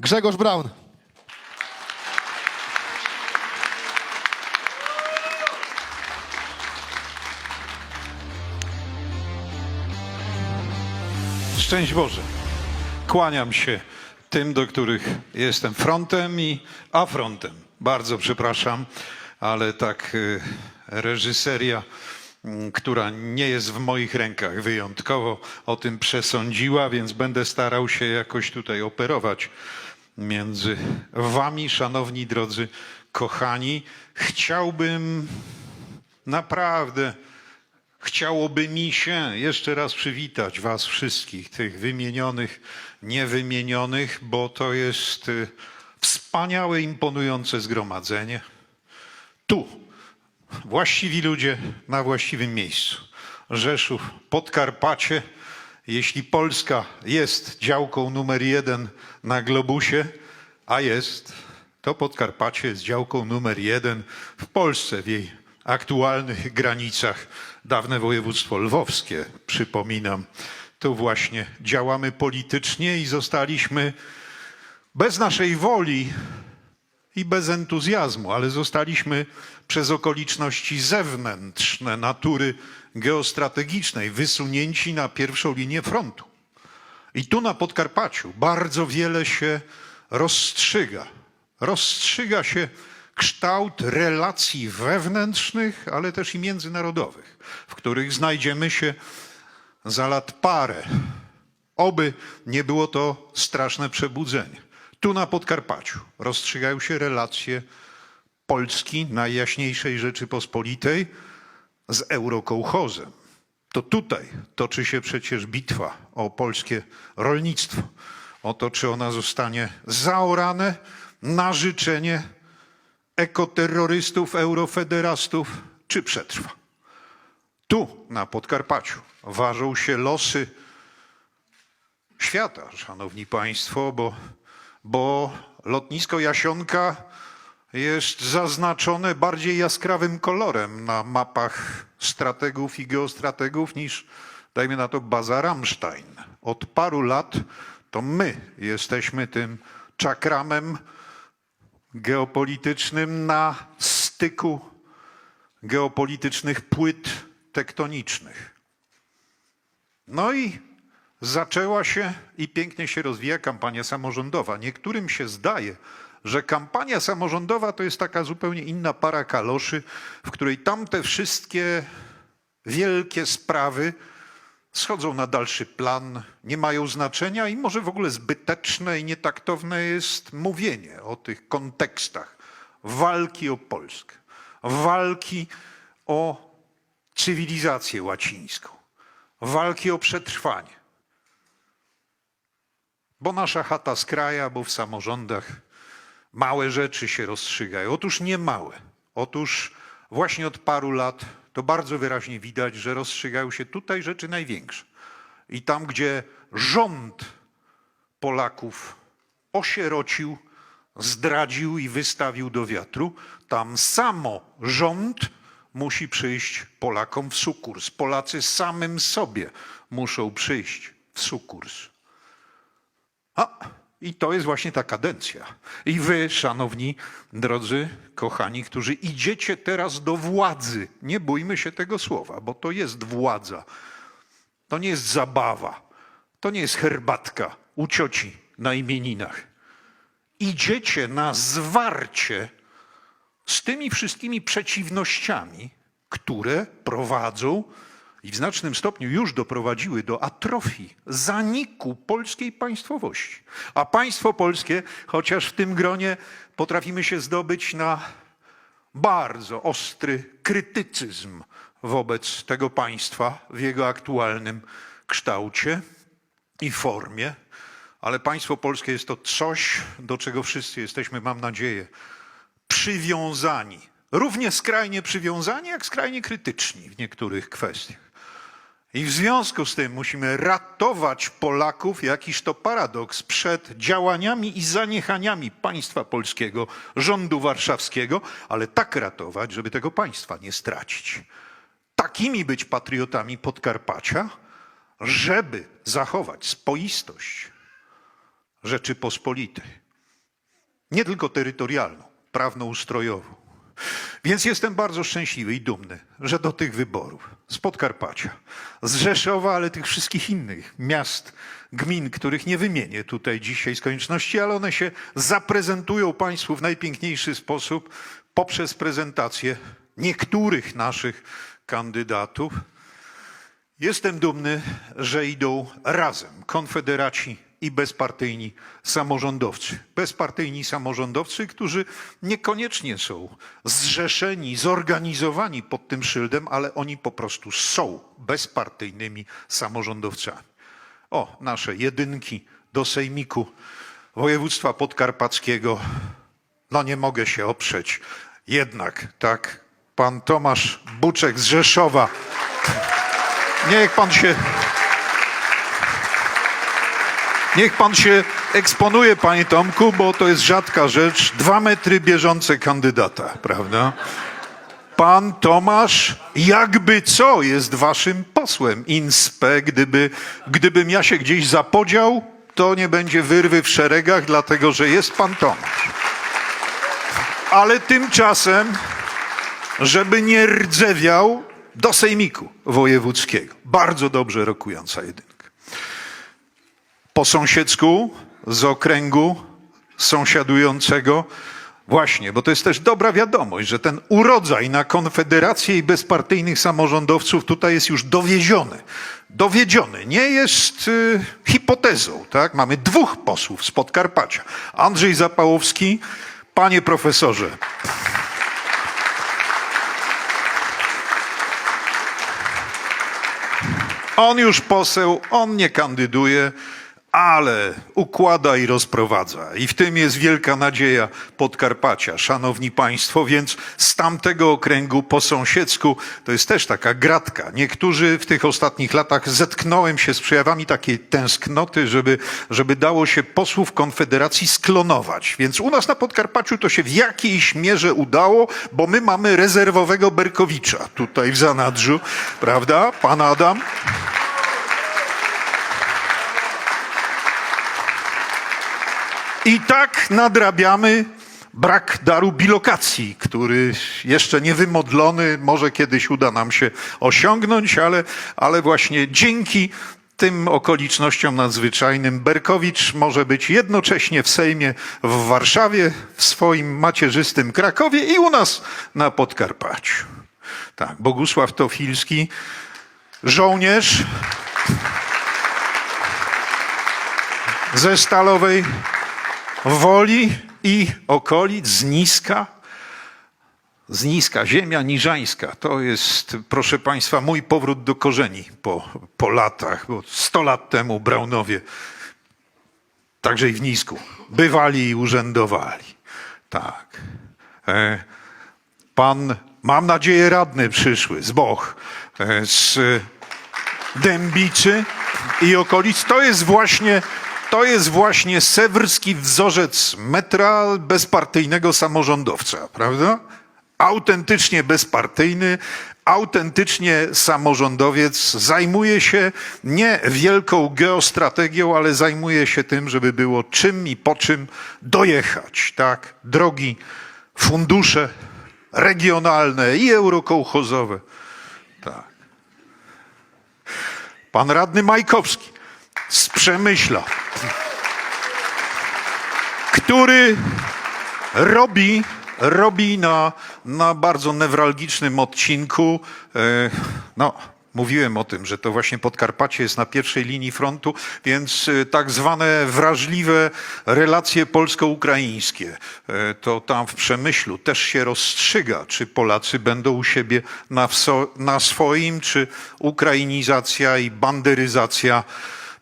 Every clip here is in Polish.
Grzegorz Braun. Szczęść Boże. Kłaniam się tym, do których jestem frontem i afrontem. Bardzo przepraszam, ale tak y, reżyseria, mm, która nie jest w moich rękach wyjątkowo, o tym przesądziła, więc będę starał się jakoś tutaj operować między wami, szanowni drodzy, kochani. Chciałbym naprawdę Chciałoby mi się jeszcze raz przywitać Was wszystkich, tych wymienionych, niewymienionych, bo to jest y, wspaniałe, imponujące zgromadzenie. Tu, właściwi ludzie na właściwym miejscu. Rzeszów, Podkarpacie. Jeśli Polska jest działką numer jeden na globusie, a jest, to Podkarpacie jest działką numer jeden w Polsce, w jej aktualnych granicach. Dawne województwo lwowskie, przypominam. Tu właśnie działamy politycznie i zostaliśmy bez naszej woli i bez entuzjazmu, ale zostaliśmy przez okoliczności zewnętrzne, natury geostrategicznej, wysunięci na pierwszą linię frontu. I tu na Podkarpaciu bardzo wiele się rozstrzyga. Rozstrzyga się kształt relacji wewnętrznych, ale też i międzynarodowych, w których znajdziemy się za lat parę. Oby nie było to straszne przebudzenie. Tu na Podkarpaciu rozstrzygają się relacje Polski, Najjaśniejszej Rzeczypospolitej, z Eurokołchozem. To tutaj toczy się przecież bitwa o polskie rolnictwo. O to, czy ona zostanie zaorane na życzenie ekoterrorystów, eurofederastów, czy przetrwa. Tu, na Podkarpaciu, ważą się losy świata, szanowni państwo, bo, bo lotnisko Jasionka jest zaznaczone bardziej jaskrawym kolorem na mapach strategów i geostrategów niż, dajmy na to, baza Rammstein. Od paru lat to my jesteśmy tym czakramem geopolitycznym na styku geopolitycznych płyt tektonicznych. No i zaczęła się i pięknie się rozwija kampania samorządowa. Niektórym się zdaje, że kampania samorządowa to jest taka zupełnie inna para kaloszy, w której tamte wszystkie wielkie sprawy schodzą na dalszy plan, nie mają znaczenia i może w ogóle zbyteczne i nietaktowne jest mówienie o tych kontekstach walki o Polskę, walki o cywilizację łacińską, walki o przetrwanie. Bo nasza chata z kraja, bo w samorządach małe rzeczy się rozstrzygają. Otóż nie małe. Otóż właśnie od paru lat to bardzo wyraźnie widać, że rozstrzygają się tutaj rzeczy największe. I tam, gdzie rząd Polaków osierocił, zdradził i wystawił do wiatru, tam samo rząd musi przyjść Polakom w sukurs. Polacy samym sobie muszą przyjść w sukurs. A, i to jest właśnie ta kadencja. I wy, szanowni, drodzy, kochani, którzy idziecie teraz do władzy, nie bójmy się tego słowa, bo to jest władza. To nie jest zabawa. To nie jest herbatka u cioci na imieninach. Idziecie na zwarcie z tymi wszystkimi przeciwnościami, które prowadzą i w znacznym stopniu już doprowadziły do atrofii, zaniku polskiej państwowości. A państwo polskie, chociaż w tym gronie potrafimy się zdobyć na bardzo ostry krytycyzm wobec tego państwa w jego aktualnym kształcie i formie, ale państwo polskie jest to coś, do czego wszyscy jesteśmy, mam nadzieję, przywiązani. Równie skrajnie przywiązani, jak skrajnie krytyczni w niektórych kwestiach. I w związku z tym musimy ratować Polaków, jakiż to paradoks, przed działaniami i zaniechaniami państwa polskiego, rządu warszawskiego, ale tak ratować, żeby tego państwa nie stracić. Takimi być patriotami Podkarpacia, żeby zachować spoistość Rzeczypospolitej. nie tylko terytorialną, prawno-ustrojową. Więc jestem bardzo szczęśliwy i dumny, że do tych wyborów z Podkarpacia, z Rzeszowa, ale tych wszystkich innych miast, gmin, których nie wymienię tutaj dzisiaj z konieczności, ale one się zaprezentują Państwu w najpiękniejszy sposób poprzez prezentację niektórych naszych kandydatów. Jestem dumny, że idą razem konfederaci i bezpartyjni samorządowcy. Bezpartyjni samorządowcy, którzy niekoniecznie są zrzeszeni, zorganizowani pod tym szyldem, ale oni po prostu są bezpartyjnymi samorządowcami. O, nasze jedynki do Sejmiku Województwa Podkarpackiego. No nie mogę się oprzeć. Jednak, tak, pan Tomasz Buczek z Rzeszowa. Niech pan się. Niech pan się eksponuje, panie Tomku, bo to jest rzadka rzecz. Dwa metry bieżące kandydata, prawda? Pan Tomasz, jakby co, jest waszym posłem inspe. Gdyby, gdybym ja się gdzieś zapodział, to nie będzie wyrwy w szeregach, dlatego że jest pan Tomasz. Ale tymczasem, żeby nie rdzewiał, do sejmiku wojewódzkiego. Bardzo dobrze rokująca jedynka po sąsiedzku z okręgu sąsiadującego. Właśnie, bo to jest też dobra wiadomość, że ten urodzaj na Konfederację i bezpartyjnych samorządowców tutaj jest już dowieziony. Dowiedziony, nie jest y, hipotezą, tak? Mamy dwóch posłów z Podkarpacia. Andrzej Zapałowski, panie profesorze. On już poseł, on nie kandyduje, ale układa i rozprowadza. I w tym jest wielka nadzieja Podkarpacia, szanowni państwo, więc z tamtego okręgu po sąsiedzku to jest też taka gratka. Niektórzy w tych ostatnich latach zetknąłem się z przejawami takiej tęsknoty, żeby, żeby dało się posłów Konfederacji sklonować. Więc u nas na Podkarpaciu to się w jakiejś mierze udało, bo my mamy rezerwowego Berkowicza tutaj w zanadrzu, prawda? Pan Adam. I tak nadrabiamy brak daru bilokacji, który jeszcze nie wymodlony, może kiedyś uda nam się osiągnąć, ale, ale właśnie dzięki tym okolicznościom nadzwyczajnym Berkowicz może być jednocześnie w Sejmie w Warszawie, w swoim macierzystym Krakowie i u nas na Podkarpaciu. Tak, Bogusław Tofilski, żołnierz ze Stalowej Woli i okolic, z niska. Z niska, ziemia niżańska. To jest, proszę Państwa, mój powrót do korzeni po, po latach, bo 100 lat temu Braunowie, także i w Nisku, bywali i urzędowali. Tak. E, pan, mam nadzieję, radny przyszły z Boch, e, z Dębicy i okolic. To jest właśnie to jest właśnie sewrski wzorzec metra bezpartyjnego samorządowca, prawda? Autentycznie bezpartyjny, autentycznie samorządowiec zajmuje się nie wielką geostrategią, ale zajmuje się tym, żeby było czym i po czym dojechać, tak? Drogi, fundusze regionalne i eurokołchozowe. Tak. Pan radny Majkowski z Przemyśla, który robi, robi na, na bardzo newralgicznym odcinku, e, no, Mówiłem o tym, że to właśnie Podkarpacie jest na pierwszej linii frontu, więc e, tak zwane wrażliwe relacje polsko-ukraińskie, e, to tam w Przemyślu też się rozstrzyga, czy Polacy będą u siebie na, na swoim, czy ukrainizacja i banderyzacja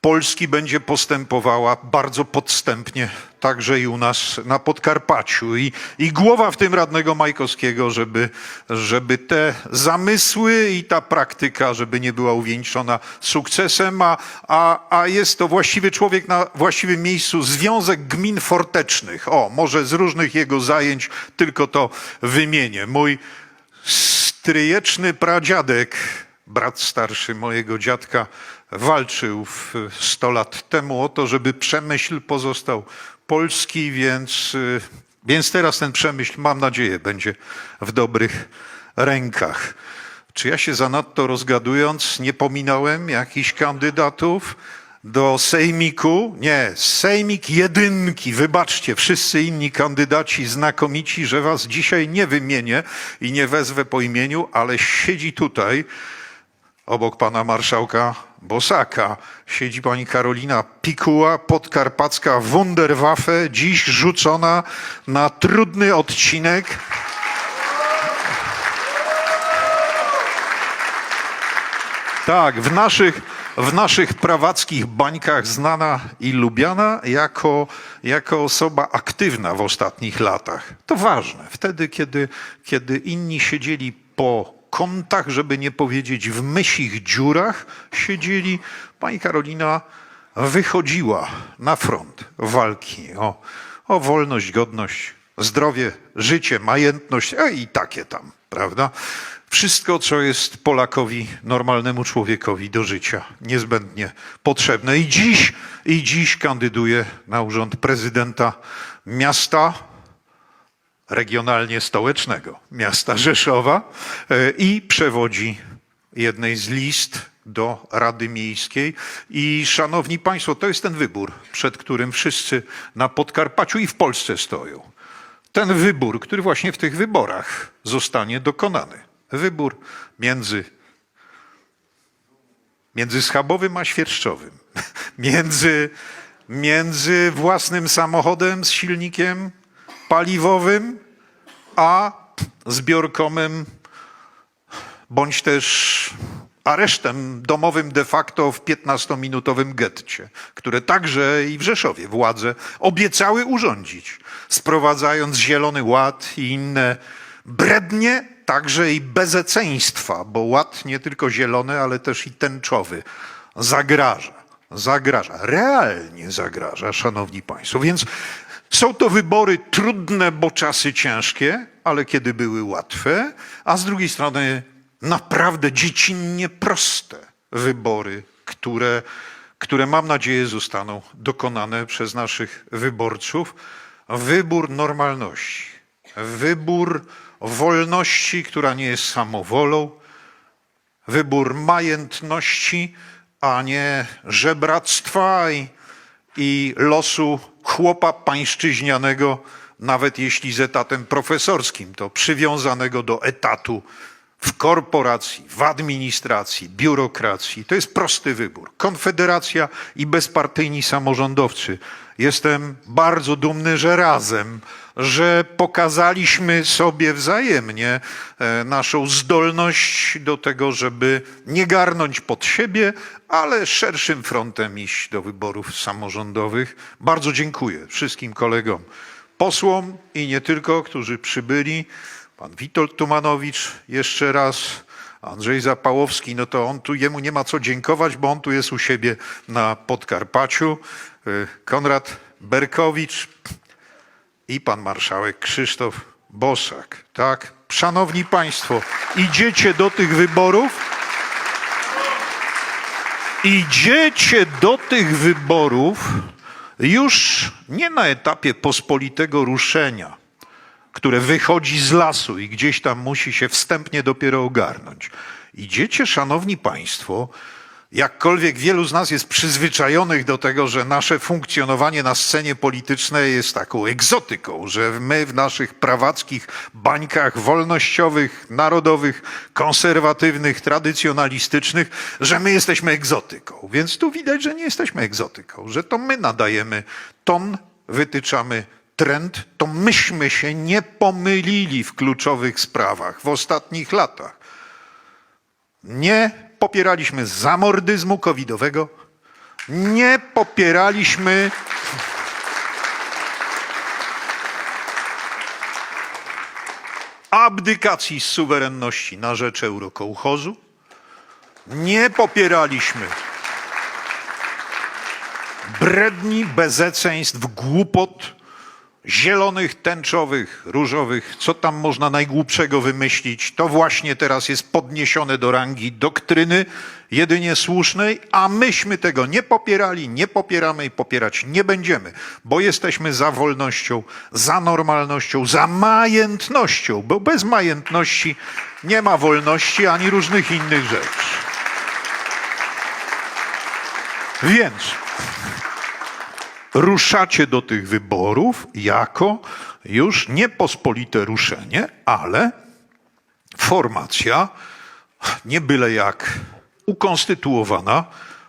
Polski będzie postępowała bardzo podstępnie, także i u nas na Podkarpaciu. I, i głowa w tym radnego Majkowskiego, żeby, żeby te zamysły i ta praktyka, żeby nie była uwieńczona sukcesem, a, a, a jest to właściwy człowiek na właściwym miejscu, Związek Gmin Fortecznych. O, może z różnych jego zajęć tylko to wymienię. Mój stryjeczny pradziadek, brat starszy mojego dziadka, walczył 100 lat temu o to, żeby Przemyśl pozostał Polski, więc, y, więc teraz ten przemyśl, mam nadzieję, będzie w dobrych rękach. Czy ja się zanadto rozgadując nie pominąłem jakichś kandydatów do Sejmiku? Nie, Sejmik jedynki. Wybaczcie, wszyscy inni kandydaci znakomici, że was dzisiaj nie wymienię i nie wezwę po imieniu, ale siedzi tutaj obok pana marszałka Bosaka siedzi pani Karolina Pikuła, podkarpacka Wunderwaffe, dziś rzucona na trudny odcinek. Tak, w naszych, w naszych prawackich bańkach znana i lubiana jako, jako osoba aktywna w ostatnich latach. To ważne. Wtedy, kiedy, kiedy inni siedzieli po kątach, żeby nie powiedzieć w mysich dziurach, siedzieli, pani Karolina wychodziła na front walki o, o wolność, godność, zdrowie, życie, majętność, a i takie tam, prawda? Wszystko, co jest Polakowi, normalnemu człowiekowi do życia niezbędnie potrzebne. I dziś, i dziś kandyduje na urząd prezydenta miasta, regionalnie stołecznego, miasta Rzeszowa e, i przewodzi jednej z list do Rady Miejskiej. I szanowni państwo, to jest ten wybór, przed którym wszyscy na Podkarpaciu i w Polsce stoją. Ten wybór, który właśnie w tych wyborach zostanie dokonany. Wybór między, między schabowym a świerszczowym, między, między własnym samochodem z silnikiem paliwowym, a zbiorkomem bądź też aresztem domowym de facto w 15-minutowym getcie, które także i w Rzeszowie władze obiecały urządzić, sprowadzając Zielony Ład i inne brednie, także i bezeceństwa, bo ład nie tylko zielony, ale też i tęczowy zagraża. Zagraża, realnie zagraża, szanowni państwo. Więc są to wybory trudne, bo czasy ciężkie, ale kiedy były łatwe, a z drugiej strony naprawdę dziecinnie proste wybory, które, które mam nadzieję zostaną dokonane przez naszych wyborców. Wybór normalności, wybór wolności, która nie jest samowolą, wybór majętności, a nie żebractwa i, i losu chłopa pańszczyźnianego, nawet jeśli z etatem profesorskim, to przywiązanego do etatu w korporacji, w administracji, biurokracji. To jest prosty wybór. Konfederacja i bezpartyjni samorządowcy. Jestem bardzo dumny, że razem, że pokazaliśmy sobie wzajemnie e, naszą zdolność do tego, żeby nie garnąć pod siebie, ale szerszym frontem iść do wyborów samorządowych. Bardzo dziękuję wszystkim kolegom posłom i nie tylko, którzy przybyli. Pan Witold Tumanowicz jeszcze raz, Andrzej Zapałowski, no to on tu, jemu nie ma co dziękować, bo on tu jest u siebie na Podkarpaciu. Y, Konrad Berkowicz i pan marszałek Krzysztof Bosak. Tak? Szanowni Państwo, idziecie do tych wyborów? Idziecie do tych wyborów już nie na etapie pospolitego ruszenia, które wychodzi z lasu i gdzieś tam musi się wstępnie dopiero ogarnąć. Idziecie, szanowni państwo, jakkolwiek wielu z nas jest przyzwyczajonych do tego, że nasze funkcjonowanie na scenie politycznej jest taką egzotyką, że my w naszych prawackich bańkach wolnościowych, narodowych, konserwatywnych, tradycjonalistycznych, że my jesteśmy egzotyką. Więc tu widać, że nie jesteśmy egzotyką, że to my nadajemy ton, wytyczamy trend, to myśmy się nie pomylili w kluczowych sprawach w ostatnich latach. Nie popieraliśmy zamordyzmu covidowego, nie popieraliśmy abdykacji z suwerenności na rzecz eurokołchozu, nie popieraliśmy bredni, bezeceństw, głupot, zielonych, tęczowych, różowych, co tam można najgłupszego wymyślić, to właśnie teraz jest podniesione do rangi doktryny jedynie słusznej, a myśmy tego nie popierali, nie popieramy i popierać nie będziemy, bo jesteśmy za wolnością, za normalnością, za majętnością, bo bez majętności nie ma wolności ani różnych innych rzeczy. Więc ruszacie do tych wyborów jako już niepospolite ruszenie, ale formacja nie byle jak ukonstytuowana.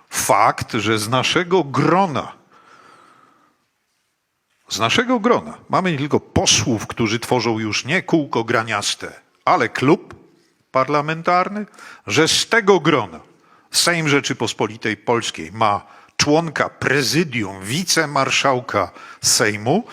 Fakt, że z naszego grona, z naszego grona mamy nie tylko posłów, którzy tworzą już nie kółko graniaste, ale klub parlamentarny, że z tego grona Sejm Rzeczypospolitej Polskiej ma członka prezydium, wicemarszałka Sejmu,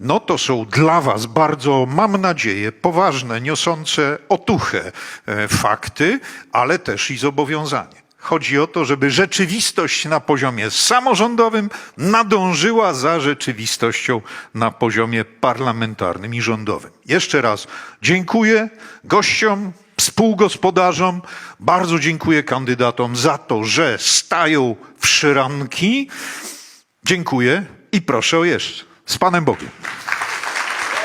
no to są dla Was bardzo, mam nadzieję, poważne, niosące otuchę e, fakty, ale też i zobowiązanie. Chodzi o to, żeby rzeczywistość na poziomie samorządowym nadążyła za rzeczywistością na poziomie parlamentarnym i rządowym. Jeszcze raz dziękuję gościom, współgospodarzom, bardzo dziękuję kandydatom za to, że stają w szranki. Dziękuję i proszę o jeszcze. Z Panem Bogiem.